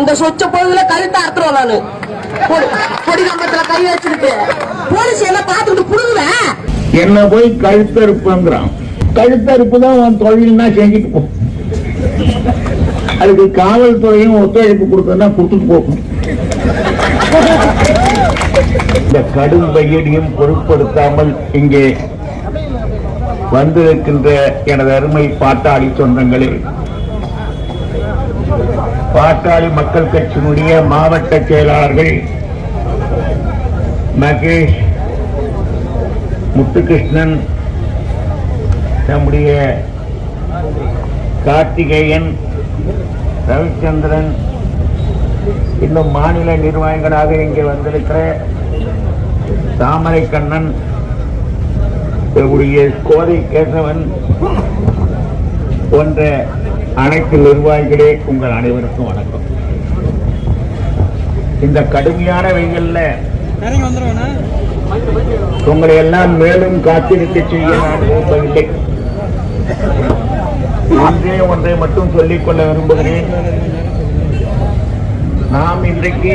இந்த சொச்ச பொழுதுல கழுத்த அறுத்துறோம் நானு. பொடி- கம்பத்துல கை வச்சிருக்கு போலீஸ் என்ன பாத்துட்டு புடுங்குவேன் என்ன போய் கழுத்தறுப்புங்கிறான். கழுத்தறுப்பு தான் உன் தொழில்னா செஞ்சுட்டு போ. அதுக்கு காவல்துறையும் ஒத்துழைப்பு கொடுத்தா கொடுத்துட்டு போகும் இந்த கடும் பையடியும் பொருட்படுத்தாமல் இங்கே வந்திருக்கின்ற எனது அருமை பாட்டாளி சொந்தங்களே பாட்டாளி மக்கள் கட்சியினுடைய மாவட்ட செயலாளர்கள் மகேஷ் முத்துகிருஷ்ணன் நம்முடைய கார்த்திகேயன் ரவிச்சந்திரன் இன்னும் மாநில நிர்வாகிகளாக இங்கே வந்திருக்கிற தாமரை கண்ணன் நம்முடைய கோதை கேசவன் போன்ற அனைத்து நிர்வாகிகளே உங்கள் அனைவருக்கும் வணக்கம். இந்த கடுமையான வெயில்ல உங்களை எல்லாம் மேலும் காத்திருக்க செய்ய நான் விரும்பவில்லை. ஒன்றே ஒன்றை மட்டும் சொல்லிக் கொள்ள விரும்புகிறேன். நாம் இன்றைக்கு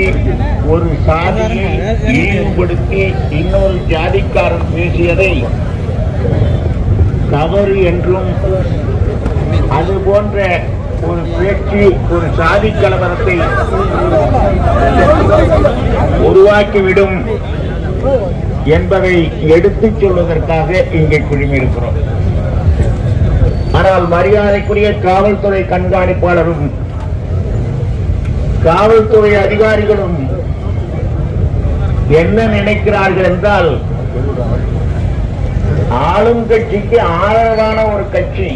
ஒரு சாதியை இழிவுபடுத்தி இன்னொரு ஜாதிக்காரன் பேசியதை தவறு என்றும் அது போன்ற ஒரு பேச்சு ஒரு சாதி கலவரத்தை உருவாக்கிவிடும் என்பதை எடுத்துச் சொல்வதற்காக இங்கே குழுமியிருக்கிறோம். ஆனால் மரியாதைக்குரிய காவல்துறை கண்காணிப்பாளரும் காவல்துறை அதிகாரிகளும் என்ன நினைக்கிறார்கள் என்றால் ஆளும் கட்சிக்கு ஆதரவான ஒரு கட்சி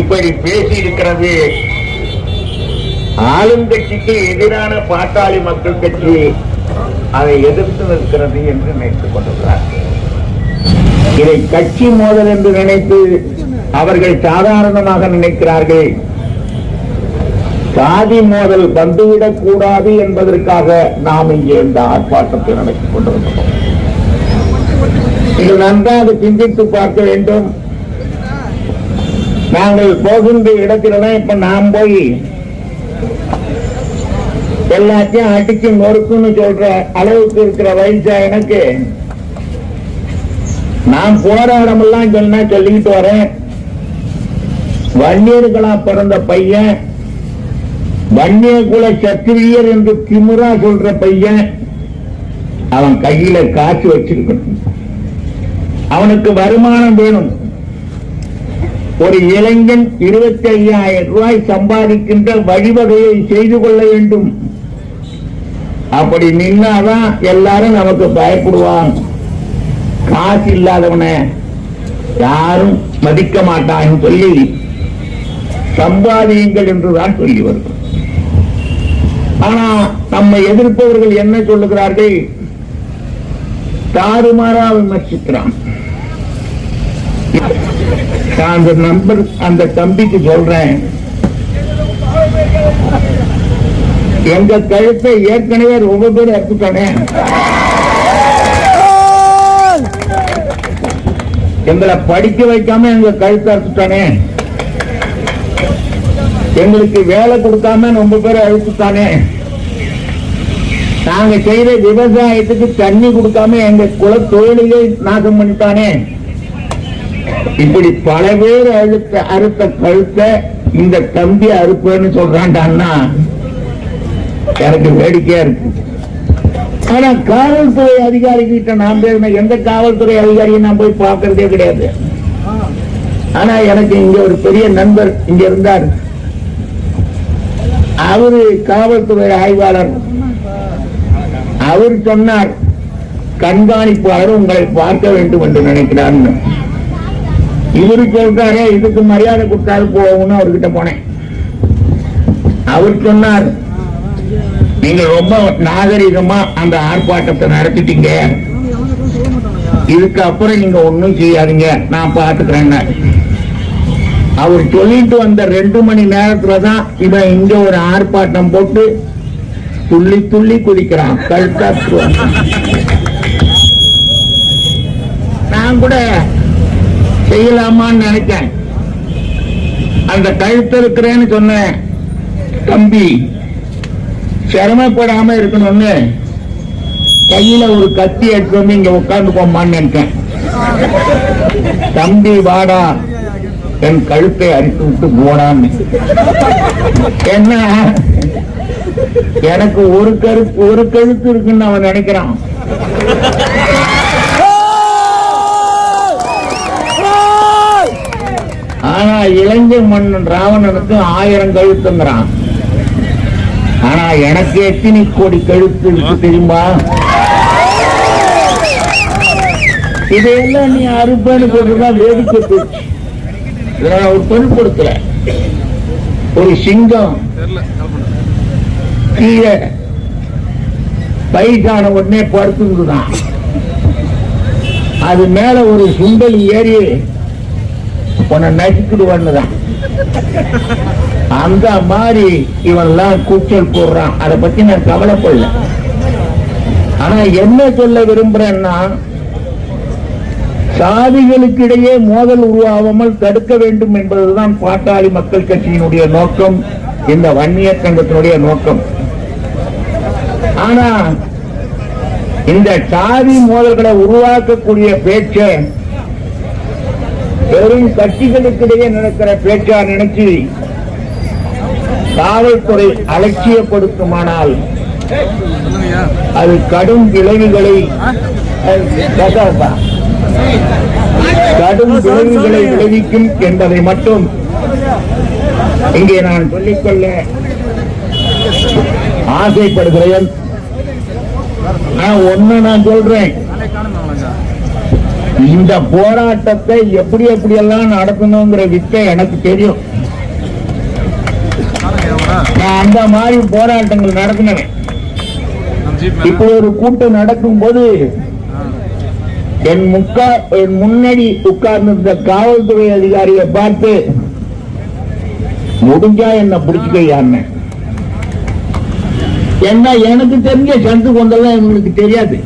இப்படி பேசி இருக்கிறது ஆளுங்கட்சிக்கு எதிரான பாட்டாளி மக்கள் கட்சி அதை எதிர்த்து நிற்கிறது என்று நினைத்துக் கொண்டிருக்கிறார்கள் இதை கட்சி மோதல் என்று நினைத்து அவர்கள் சாதாரணமாக நினைக்கிறார்கள். சாதி மோதல் வந்துவிடக் கூடாது என்பதற்காக நாம் இங்கே இந்த ஆர்ப்பாட்டத்தை நடத்திக் கொண்டிருக்கிறோம். இது நன்றாக சிந்தித்து பார்க்க வேண்டும். நாங்கள் போகின்ற இடத்திலெல்லாம் இப்ப நாம் போய் எல்லாத்தையும் அடிச்சு நொறுக்குன்னு சொல்ற அளவுக்கு இருக்கிற வயசா எனக்கு. நான் போராடமெல்லாம் சொன்னா சொல்லிக்கிட்டு வரேன். வன்னியர்களா பிறந்த பையன் வன்னிய குல சத்திரியர் என்று திமுறா சொல்ற பையன் அவன் கையில காசு வச்சிருக்கணும். அவனுக்கு வருமானம் வேணும். ஒரு இளைஞன் இருபத்தி ஐயாயிரம் ரூபாய் சம்பாதிக்கின்ற வழிவகையை செய்து கொள்ள வேண்டும். அப்படி நின்னாதான் எல்லாரும் நமக்கு பயப்படுவான். காசு இல்லாதவனை யாரும் மதிக்க மாட்டான்னு சொல்லி சம்பாதியுங்கள் என்றுதான் சொல்லி வருகிறோம் ஆனா நம்மை எதிர்ப்பவர்கள் என்ன சொல்லுகிறார்கள்? தாறுமாறா விமர்சிக்கிறான். நான் அந்த நம்பர் அந்த தம்பிக்கு சொல்றேன். எங்க கழுத்தை ஏற்கனவே ரொம்ப பேர் எடுத்துட்டானே. எங்களை படிக்க வைக்காம எங்க கழுத்தை அறுத்துட்டானே. எங்களுக்கு வேலை கொடுக்காம ரொம்ப பேர் அழுத்துட்டானே நாங்க செய்யற விவசாயத்துக்கு தண்ணி கொடுக்காம எங்க குல தொழிலையே நாசம் பண்ணிட்டானே. இப்படி பல பேர் அழுத்த அறுத்த கழுத்த இந்த தம்பி அறுப்பேன்னு சொல்றான்டான்னா எனக்கு வேடிக்கையா இருக்கு. ஆனா காவல்துறை அதிகாரி கிட்ட நான் போய் எந்த காவல்துறை அதிகாரியும் நான் போய் பார்க்கறதே கிடையாது. ஆனா எனக்கு இங்க ஒரு பெரிய நண்பர் இங்க இருந்தார். அவரு காவல்துறை ஆய்வாளர். அவர் சொன்னார் கண்காணிப்பாளர் உங்களை பார்க்க வேண்டும் என்று நினைக்கிறான்னு. இவருக்கு இருக்காரு இதுக்கு மரியாதை கொடுத்தாரு போகும்னு அவர்கிட்ட போனேன். அவர் சொன்னார் நீங்க ரொம்ப நாகரிகமா அந்த ஆர்ப்பாட்டத்தை நடத்திட்டீங்க. இதுக்கு அப்புறம் நீங்க ஒண்ணும் செய்யாதீங்க. நான் பாத்துக்கிறேன் அவர் சொல்லிட்டு வந்த ரெண்டு மணி நேரத்துல தான் இவன் இங்க ஒரு ஆர்ப்பாட்டம் போட்டு துள்ளி துள்ளி குதிக்கிறான். கழுத்தாத்துவான் நான் கூட செய்யலாமான்னு நினைச்சேன் அந்த கழுத்து இருக்கிறேன்னு சொன்னேன். தம்பி சிரமப்படாம இருக்கணும்னு கையில ஒரு கத்தி எடுத்து வந்து இங்க உட்கார்ந்து போமான்னு நினைச்சேன் தம்பி வாடா. என் கழுத்தை அடித்து விட்டு போடான்னு. என்ன? எனக்கு ஒரு கருத்து ஒரு கழுத்து இருக்குன்னு அவன் நினைக்கிறான். ஆனா இளைஞ மன்னன் ராவணனுக்கு ஆயிரம் கழுத்துங்கிறான். ஆனா எனக்கு எத்தனை கோடி கழுத்து இருக்கு தெரியுமா? இதையெல்லாம் நீ அறுப்பேன்னு சொல்றதுதான் வேடிக்கை பேச்சு. இதை நான் ஒரு பொருட்படுத்தல ஒரு சிங்கம். கீழே. பைசான உடனே படுத்துதான் அது மேல ஒரு சுண்டலி ஏறி உன்னை நசுக்கிடுவான்னுதான் அந்த மாதிரி இவன் எல்லாம் கூச்சல் போடுறான். அதை பத்தி நான் கவலைப்படல. ஆனா என்ன சொல்ல விரும்புறேன்னா சாதிகளுக்கிடையே மோதல் உருவாகாமல் தடுக்க வேண்டும் என்பதுதான் பாட்டாளி மக்கள் கட்சியினுடைய நோக்கம் இந்த வன்னியர் சங்கத்தினுடைய நோக்கம். ஆனா இந்த சாதி மோதல்களை உருவாக்கக்கூடிய பேச்சை வெறும் கட்சிகளுக்கிடையே நடக்கிற பேச்சா நினைச்சு காவல்துறை அலட்சியப்படுத்துமானால் அது கடும் விளைவுகளை கடும் விளைவுகளை விளைவிக்கும் என்பதை மட்டும் இங்கே நான் சொல்லிக்கொள்ள ஆசைப்படுகிறேன். நான் ஒண்ணு நான் சொல்றேன். இந்த போராட்டத்தை எப்படி எப்படி எல்லாம் நடத்தணுங்கிற வித்தை எனக்கு தெரியும். நான் அந்த மாதிரி போராட்டங்கள் நடத்தினேன். இப்போ ஒரு கூட்டம் நடக்கும் போது என் முக்கா என் முன்னாடி உட்கார்ந்திருந்த காவல்துறை அதிகாரியை பார்த்து முடிஞ்சா என்ன பிடிச்சுக்கையான்னு என்ன எனக்கு தெரிஞ்ச சந்து கொண்டெல்லாம் எங்களுக்கு தெரியாது.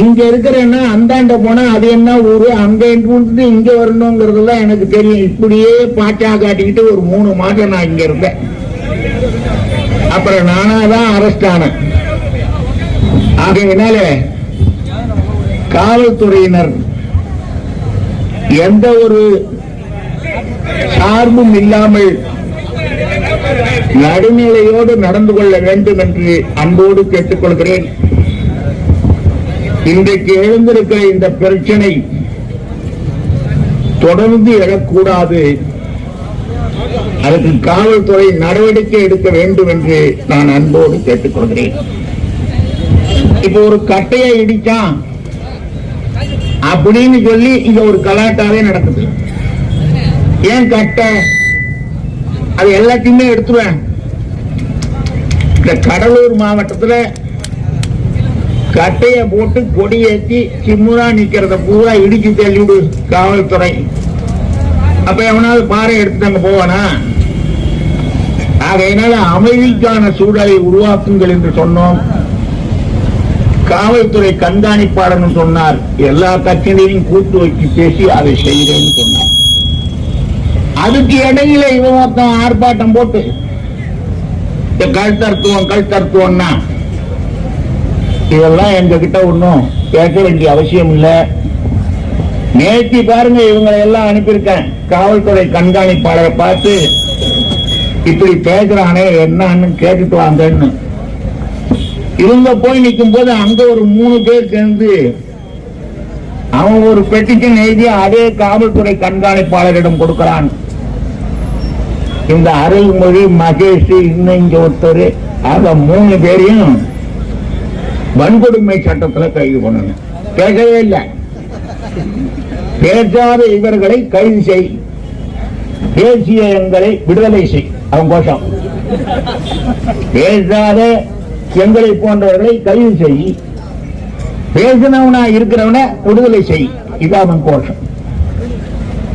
இங்க இருக்கிறேன்னா அந்தாண்ட போனா அது என்ன ஊரு? அங்க இருந்து இங்க வரணுங்கிறதெல்லாம் எனக்கு தெரியும். இப்படியே பாட்டா காட்டிக்கிட்டு ஒரு மூணு மாதம் நான் இங்க இருந்தேன். அப்புறம் நானாதான் அரெஸ்ட் ஆனேன். ஆகையினால காவல்துறையினர் எந்த ஒரு சார்பும் இல்லாமல் நடுநிலையோடு நடந்து கொள்ள வேண்டும் என்று அன்போடு கேட்டுக்கொள்கிறேன். இன்றைக்கு எழுந்திருக்கிற இந்த பிரச்சனை தொடர்ந்து எழக்கூடாது. அதற்கு காவல்துறை நடவடிக்கை எடுக்க வேண்டும் என்று நான் அன்போடு கேட்டுக்கொள்கிறேன். இப்போ ஒரு கட்டையை இடிச்சான் அப்படின்னு சொல்லி இங்க ஒரு கலாட்டாவே நடக்குது. ஏன் கட்டை? அது எல்லாத்தையுமே எடுத்துருவேன். இந்த கடலூர் மாவட்டத்துல கட்டைய போட்டு கொடியேற்றி சிம்முதா சிம்முரா நிக்கிறத பூரா இடிச்சு தள்ளிவிடு காவல்துறை. அப்ப எவனாவது பாறை எடுத்து அங்க போவானா? ஆகையினால அமைதிக்கான சூழலை உருவாக்குங்கள் என்று சொன்னோம். காவல்துறை கண்காணிப்பாளர் சொன்னார். எல்லா கட்சியிலையும் கூட்டு வச்சு பேசி அதை செய்கிறேன்னு சொன்னார். அதுக்கு இடையில இவன் ஆர்ப்பாட்டம் போட்டு இந்த கழுத்தர்த்துவம் கழுத்தர்த்துவம்னா இதெல்லாம் எங்க கிட்ட ஒன்றும் கேட்க வேண்டிய அவசியம் இல்லை. நேற்று பாருங்க இவங்களை எல்லாம் அனுப்பியிருக்கேன். காவல்துறை கண்காணிப்பாளரை பார்த்து இப்படி பேசுறானே என்னன்னு கேட்டுட்டு வாங்கன்னு. இவங்க போய் நிற்கும் போது அங்க ஒரு மூணு பேர் சேர்ந்து அவன் ஒரு பெட்டிஷன் எழுதி அதே காவல்துறை கண்காணிப்பாளரிடம் கொடுக்கிறான். இந்த அருள்மொழி மகேஷ் இன்னும் இங்க ஒருத்தர் அந்த மூணு பேரையும் வன்கொடுமை சட்டத்துல கைது பண்ணணும். கேட்கவே இல்லை. பேசாத இவர்களை கைது செய். பேசிய எங்களை விடுதலை செய். அவன் கோஷம். பேசாத எங்களை போன்றவர்களை கைது செய். பேசினவனா இருக்கிறவன விடுதலை செய். இது அவன் கோஷம்.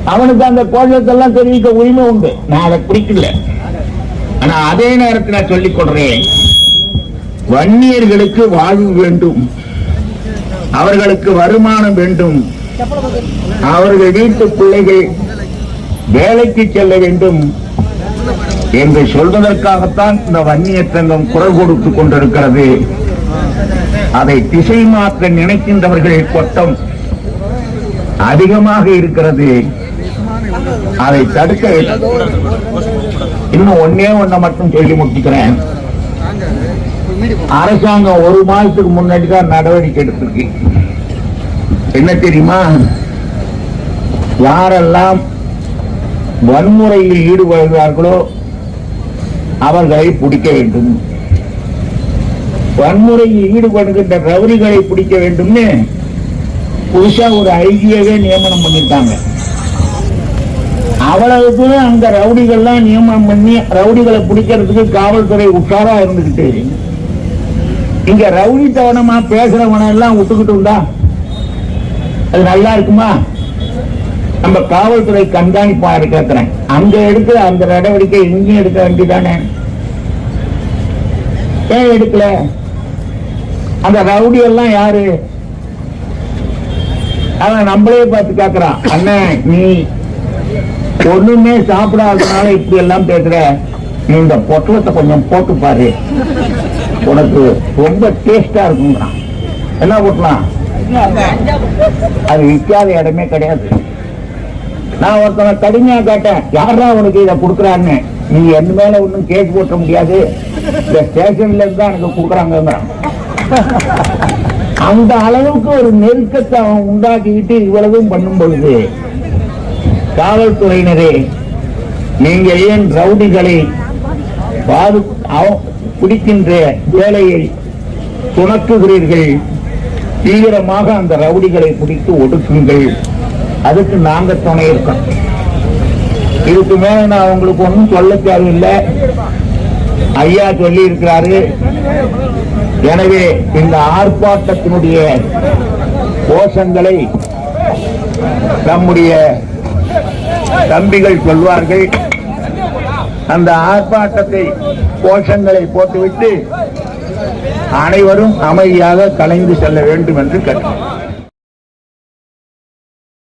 அவனுக்கு அந்த கோஷத்தெல்லாம் தெரிவிக்க உரிமை உண்டு. நான் அதை பிடிக்கல. ஆனா அதே நேரத்தில் நான் சொல்லிக் கொள்றேன். வன்னியர்களுக்கு வாழ்வு வேண்டும். அவர்களுக்கு வருமானம் வேண்டும். அவர்கள் வீட்டு பிள்ளைகள் வேலைக்கு செல்ல வேண்டும் என்று சொல்வதற்காகத்தான் இந்த வன்னிய சங்கம் குரல் கொடுத்துக் கொண்டிருக்கிறது. அதை திசை மாற்ற நினைக்கின்றவர்கள் கொட்டம் அதிகமாக இருக்கிறது. அதை தடுக்க இன்னும் ஒன்னே ஒன்ன மட்டும் சொல்லி முடிச்சுக்கிறேன் அரசாங்கம் ஒரு மாதத்துக்கு முன்னாடி தான் நடவடிக்கை எடுத்திருக்கு. என்ன தெரியுமா? யாரெல்லாம் வன்முறையில் ஈடுபடுகிறார்களோ அவர்களை பிடிக்க வேண்டும். வன்முறையில் ஈடுபடுகின்ற ரவுடிகளை பிடிக்க வேண்டும்னு புதுசா ஒரு ஐடியாவே நியமனம் பண்ணிட்டாங்க அவ்வளவுக்கு அந்த ரவுடிகள்லாம் நியமனம் பண்ணி ரவுடிகளை பிடிக்கிறதுக்கு காவல்துறை உஷாரா இருந்துகிட்டு இங்க ரவுடி தவணமா பேசுறவன எல்லாம் விட்டுக்கிட்டு உண்டா? அது நல்லா இருக்குமா? நம்ம காவல்துறை கண்காணிப்பா இருக்கிறேன். அங்க எடுக்கிற அந்த நடவடிக்கை இங்கேயும் எடுக்க வேண்டியதானே? ஏன் எடுக்கல? அந்த ரவுடி எல்லாம் யாரு? அவன் நம்மளே பார்த்து கேக்குறான். அண்ணன் நீ ஒண்ணுமே சாப்பிடாதனால இப்படி எல்லாம் பேசுற. நீ இந்த பொட்டலத்தை கொஞ்சம் போட்டு பாரு. உனக்கு ரொம்ப டேஸ்டா இருக்குங்கிறான் என்ன போட்டலாம் அது விற்காத இடமே கிடையாது. நான் ஒருத்தனை கடுமையா கேட்டேன் யாரா உனக்கு இதை கொடுக்குறான்னு? நீ என் மேல ஒன்றும் கேஸ் போட்ட முடியாது. இந்த ஸ்டேஷன்ல இருந்து தான் எனக்கு கொடுக்குறாங்கிறான் அந்த அளவுக்கு ஒரு நெருக்கத்தை அவன் உண்டாக்கிக்கிட்டு இவ்வளவும் பண்ணும் பொழுது காவல்துறையினரே நீங்கள் ஏன் ரவுடிகளை பாது அவ- வேலையை துணக்குகிறீர்கள் தீவிரமாக அந்த ரவுடிகளை பிடித்து ஒடுக்குங்கள். அதுக்கு நாங்க துணை இருக்கோம். இதுக்கு மேல நான் உங்களுக்கு ஒன்றும் சொல்ல தேவையில்லை. ஐயா சொல்லி இருக்கிறாரு எனவே இந்த ஆர்ப்பாட்டத்தினுடைய கோஷங்களை நம்முடைய தம்பிகள் சொல்வார்கள். அந்த ஆர்ப்பாட்டத்தை கோஷங்களை போட்டுவிட்டு அனைவரும் அமைதியாக கலைந்து செல்ல வேண்டும் என்று கேட்கிறேன்